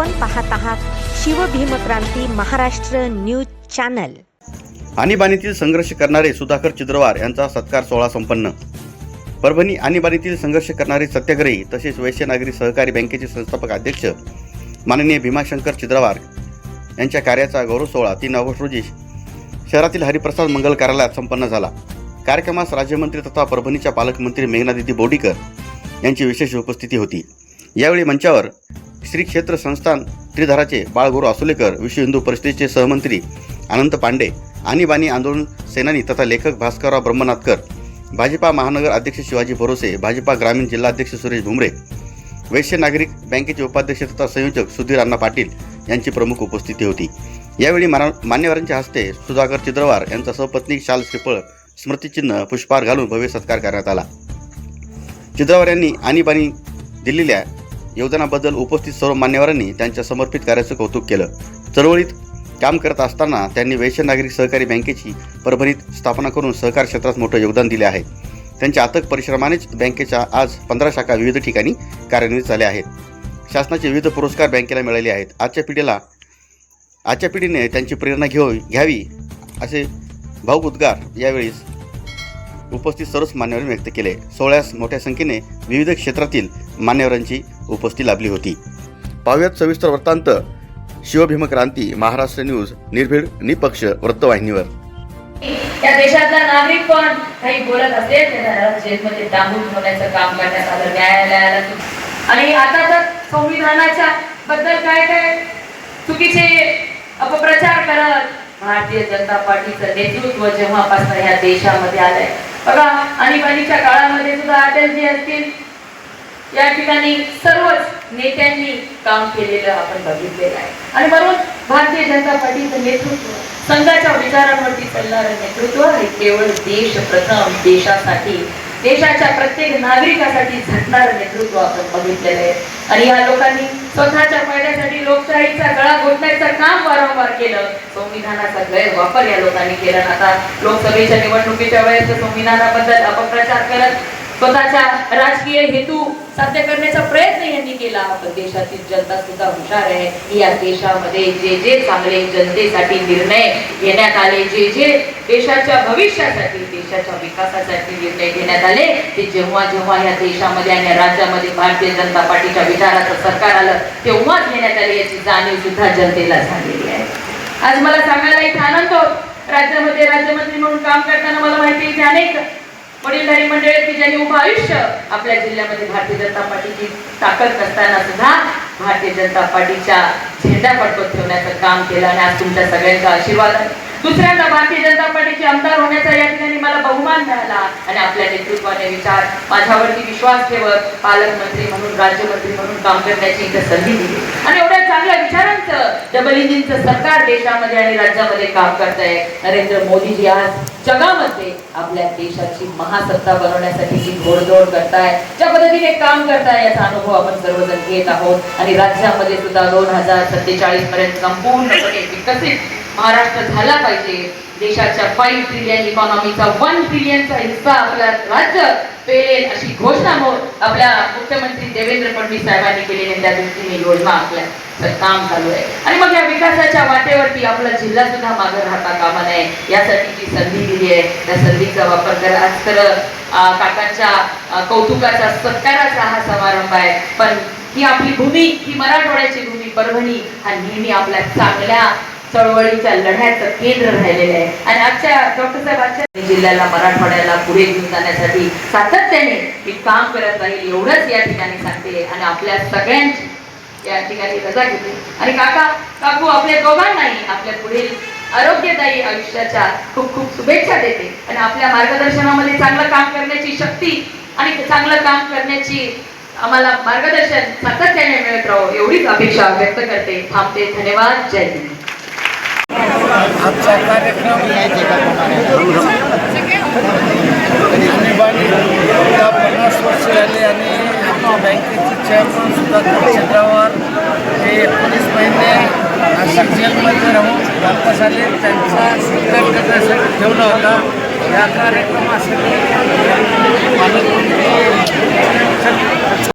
आपण पाहत आहात शिवभीमक्रांती महाराष्ट्र न्यूज चॅनल. आणीबाणीतील संघर्ष करणारे सुधाकर चिद्रवार यांचा सत्कार सोहळा संपन्न. परभणी आणीबाणीतील संघर्ष करणारे सत्याग्रही तसेच वैश्य नागरी सहकारी बँकेचे संस्थापक अध्यक्ष माननीय भीमाशंकर चिद्रवार यांच्या कार्याचा गौरव सोहळा तीन ऑगस्ट रोजी शहरातील हरिप्रसाद मंगल कार्यालयात संपन्न झाला. कार्यक्रमास राज्यमंत्री तथा परभणीच्या पालकमंत्री मेघनादिती बोडीकर यांची विशेष उपस्थिती होती. यावेळी मंचावर श्री क्षेत्र संस्थान त्रिधाराचे बाळगुरू आसुलेकर विश्व हिंदू परिषदेचे सहमंत्री अनंत पांडे आणीबाणी आंदोलन सेनानी तथा लेखक भास्करराव ब्रह्मनाथकर भाजपा महानगर अध्यक्ष शिवाजी भरोसे भाजपा ग्रामीण जिल्हाध्यक्ष सुरेश भुमरे वैश्य नागरिक बँकेचे उपाध्यक्ष तथा संयोजक सुधीर अण्णा पाटील यांची प्रमुख उपस्थिती होती. यावेळी माना मान्यवरांच्या हस्ते सुधाकर चिद्रवार यांचा सपत्नी शाल श्रीफळ स्मृतिचिन्ह पुष्पहार घालून भव्य सत्कार करण्यात आला. चिद्रवार यांनी आणीबाणी दिलेल्या योगदानाबद्दल उपस्थित सर्व मान्यवरांनी त्यांच्या समर्पित कार्याचं कौतुक केलं. चळवळीत काम करत असताना त्यांनी वैश्य नागरिक सहकारी बँकेची परभणीत स्थापना करून सहकार क्षेत्रात मोठं योगदान दिले आहे. त्यांच्या अथक परिश्रमानेच बँकेच्या आज पंधरा शाखा विविध ठिकाणी कार्यान्वित झाल्या आहेत. शासनाचे विविध पुरस्कार बँकेला मिळाले आहेत. आजच्या पिढीला आजच्या पिढीने त्यांची प्रेरणा घेऊ घ्यावी असे भाऊक उद्गार यावेळी उपस्थित सर्वच मान्यवरांनी व्यक्त केले. सोहळ्यास मोठ्या संख्येने विविध क्षेत्रातील मान्यवरांची उपस्थिती लाभली होती. पाहुयात सविस्तर वृत्तांत. शिवभीमक्रांती महाराष्ट्र न्यूज निर्भीड निपक्ष वृत्तवाहिनीवर. या देशातला नागरिक पण काही बोलत असेल त्याला जेलमध्ये डांबून ठेवण्याचं काम करण्यात आलं न्यायालयाला आणि आता तर संविधानाच्या बद्दल काय काय चुकीचे अपप्रचार करत भारतीय जनता पार्टीचं नेतृत्व जेव्हापासून ह्या देशामध्ये आलंय? बघा आणीबाणीच्या काळामध्ये सुद्धा अटलजी असतील. या ठिकाणी सर्वच नेत्यांनी काम केलेलं आपण बघितलेलं आहे. आणि म्हणून भारतीय जनता पार्टीचं नेतृत्व संघाच्या विचारांवरती चालणारं नेतृत्व हे केवळ देश प्रथम देशासाठी देशाच्या प्रत्येक नागरिकासाठी झटणारं नेतृत्व आपण बघितलेलं आहे. आणि या लोकांनी स्वतःच्या फायद्यासाठी लोकशाहीचा गळा घोटण्याचं काम वारंवार केलं. संविधानाचा गैरवापर या लोकांनी केला. आता लोकसभेच्या निवडणुकीच्या वेळेस संविधानाबद्दल अपप्रचार करत स्वतःच्या राजकीय हेतू साध्य करण्याचा प्रयत्न यांनी केला. पण देशातील जनता सुद्धा हुशार आहे. या देशामध्ये जे जे चांगले जनतेसाठी निर्णय घेण्यात आले जे जे देशाच्या भविष्यासाठी देशाच्या विकासासाठी निर्णय घेण्यात आले ते जेव्हा जेव्हा या देशामध्ये आणि या राज्यामध्ये भारतीय जनता पार्टीच्या विचाराचं सरकार आलं तेव्हा घेण्यात आले याची जाणीव सुद्धा जनतेला झालेली आहे. आज मला सांगायला इथे आनंद राज्यामध्ये राज्यमंत्री म्हणून काम करताना मला माहिती आहे की अनेक वडीलधारी मंडळी की ज्यांनी उभं आयुष्य आपल्या जिल्ह्यामध्ये भारतीय जनता पार्टीची ताकद नसताना सुद्धा भारतीय जनता पार्टीच्या झेंडा फडकत ठेवण्याचं काम केलं आणि आज तुमच्या सगळ्यांचा आशीर्वाद आहे. दुसऱ्यांदा भारतीय जनता पार्टीचे आमदार होण्याचा या ठिकाणी मला बहुमान मिळाला आणि आपल्या नेतृत्वाने विचार माझ्यावरती विश्वास ठेवत पालकमंत्री म्हणून राज्यमंत्री म्हणून काम करण्याची इथं संधी दिली. आणि एवढ्या चांगल्या सरकार देशामध्ये आणि राज्यामध्ये काम करत आहे नरेंद्र मोदीजी आज जगामध्ये आपल्या देशाची महासत्ता बनवण्यासाठी जी घोडदौड करताय ज्या पद्धतीने काम करताय याचा अनुभव आपण सर्वजण घेत आहोत. आणि राज्यामध्ये सुद्धा दोन हजार सत्तेचाळीस पर्यंत संपूर्णपणे विकसित महाराष्ट्र झाला पाहिजे. देशाच्या फाईव्ह ट्रिलियन इकॉनॉमीचा वन ट्रिलियनचा हिस्सा आपला राज्य पेरेल अशी घोषणा आपल्या मुख्यमंत्री देवेंद्र फडणवीस साहेबांनी केलेली त्या दृष्टीने योजना आपल्या काम चालू आहे. आणि मग या विकासाच्या वाटेवरती आपला जिल्हा सुद्धा मागे राहता कामा नये यासाठी जी संधी दिली आहे त्या संधीचा वापर करा. आज तर काकांच्या कौतुकाचा सत्काराचा हा समारंभ आहे. पण ही आपली भूमी ही मराठवाड्याची भूमी परभणी हा नेहमी आपल्या चांगल्या चळवळीच्या लढ्याचं केंद्र राहिलेलं आहे. आणि आजच्या डॉक्टर साहेबांच्या जिल्ह्याला मराठवाड्याला पुढे घेऊन जाण्यासाठी सातत्याने मी काम करत राहील एवढंच या ठिकाणी सांगते आणि आपल्या सगळ्यांची या ठिकाणी रजा घेते. आणि काका काकू आपल्या दोघांनाही आपल्या पुढील आरोग्यदायी आयुष्याच्या खूप खूप शुभेच्छा देते. आणि आपल्या मार्गदर्शनामध्ये चांगलं काम करण्याची शक्ती आणि चांगलं काम करण्याची आम्हाला मार्गदर्शन सातत्याने मिळत राहो एवढीच अपेक्षा व्यक्त करते. थांबते. धन्यवाद. जय हिंद. आजचा कार्यक्रम आणीबाणी पन्नास वर्ष झाले आणि बँकेचे चेअरमन सुद्धा क्षेत्रावर हे एकोणीस महिने नाशिक जेलमध्ये राहून वापस आले त्यांचा सत्कार करण्यासाठी ठेवला होता. या कार्यक्रमासाठी पालकमंत्री